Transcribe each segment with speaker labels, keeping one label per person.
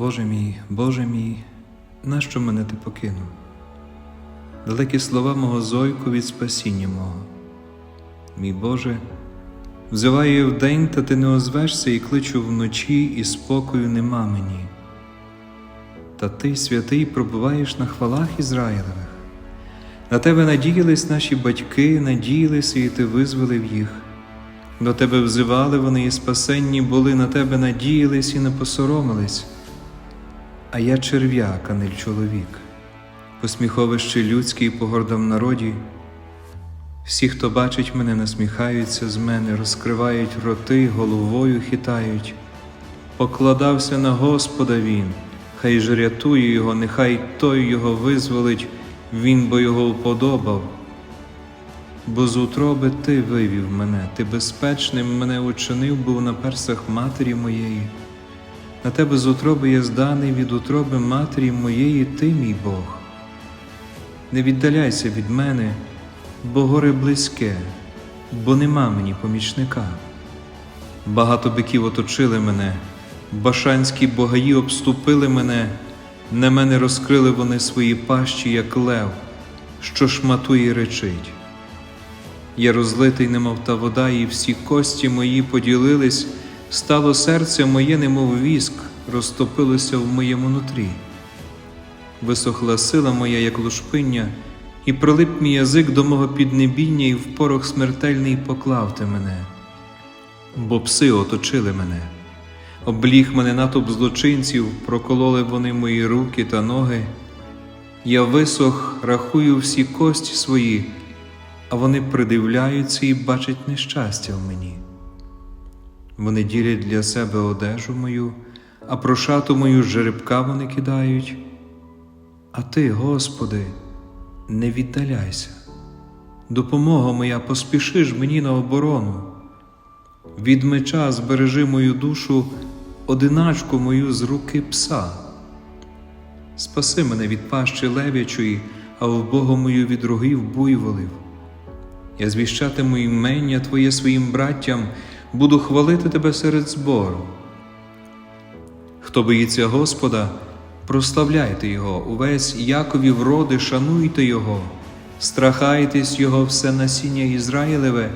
Speaker 1: Боже мій, Боже мій, нащо мене ти покинув? Далекі слова мого зойку від спасіння мого. Мій Боже, взиваю я вдень, та ти не озвешся і кличу вночі, і спокою нема мені. Та ти, святий, пробуваєш на хвалах Ізраїлевих. На тебе надіялись наші батьки, надіялися, і ти визволив їх. До тебе взивали вони і спасенні були, на тебе надіялись і не посоромились. А я черв'як, а не чоловік, посміховище людське і погордом народі. Всі, хто бачить мене, насміхаються з мене, розкривають роти, головою хитають. Покладався на Господа він, хай ж рятує його, нехай той його визволить, він бо його уподобав. Бо з утроби ти вивів мене, ти безпечним мене учинив був на персах матері моєї. На тебе з утроби я зданий від утроби матері моєї, ти, мій Бог. Не віддаляйся від мене, бо горе близьке, бо нема мені помічника. Багато биків оточили мене, башанські богаї обступили мене, на мене розкрили вони свої пащі, як лев, що шматує речить. Я розлитий, немов та вода, і всі кості мої поділились, стало серце моє, немов віск, розтопилося в моєму нутрі. Висохла сила моя, як лушпиння, і прилип мій язик до мого піднебіння, і в порох смертельний поклав ти мене. Бо пси оточили мене, обліг мене натовп злочинців, прокололи вони мої руки та ноги. Я висох, рахую всі кості свої, а вони придивляються і бачать нещастя в мені. Вони ділять для себе одежу мою, а про шату мою жеребка вони кидають. А ти, Господи, не віддаляйся. Допомога моя, поспіши ж мені на оборону. Від меча збережи мою душу, одиначку мою з руки пса. Спаси мене від пащі лев'ячої, а в Бога мою від рогів буйволів. Я звіщатиму імення Твоє своїм браттям, буду хвалити Тебе серед збору. Хто боїться Господа, прославляйте Його, увесь Якові вроди, шануйте Його, страхайтесь Його все насіння Ізраїлеве,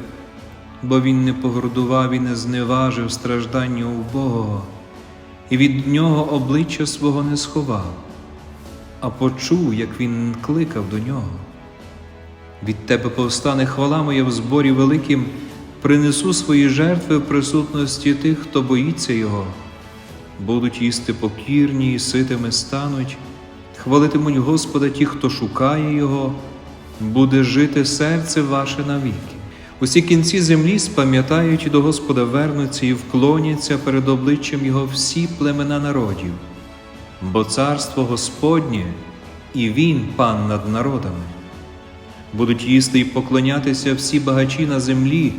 Speaker 1: бо Він не погордував і не зневажив страждання убогого, і від нього обличчя свого не сховав, а почув, як він кликав до нього. Від тебе повстане хвала моя в зборі великим, принесу свої жертви в присутності тих, хто боїться Його. Будуть їсти покірні і ситими стануть, хвалитимуть Господа ті, хто шукає Його, буде жити серце ваше навіки. Усі кінці землі спам'ятають і до Господа вернуться і вклоняться перед обличчям Його всі племена народів, бо царство Господнє, і Він пан над народами. Будуть їсти і поклонятися всі багачі на землі,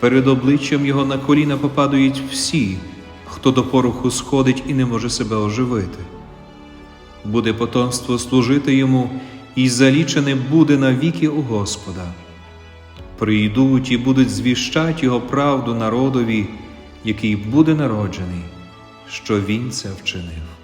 Speaker 1: перед обличчям Його на коліна попадають всі, хто до пороху сходить і не може себе оживити. Буде потомство служити йому, і залічене буде навіки у Господа. Прийдуть і будуть звіщать Його правду народові, який буде народжений, що Він це вчинив.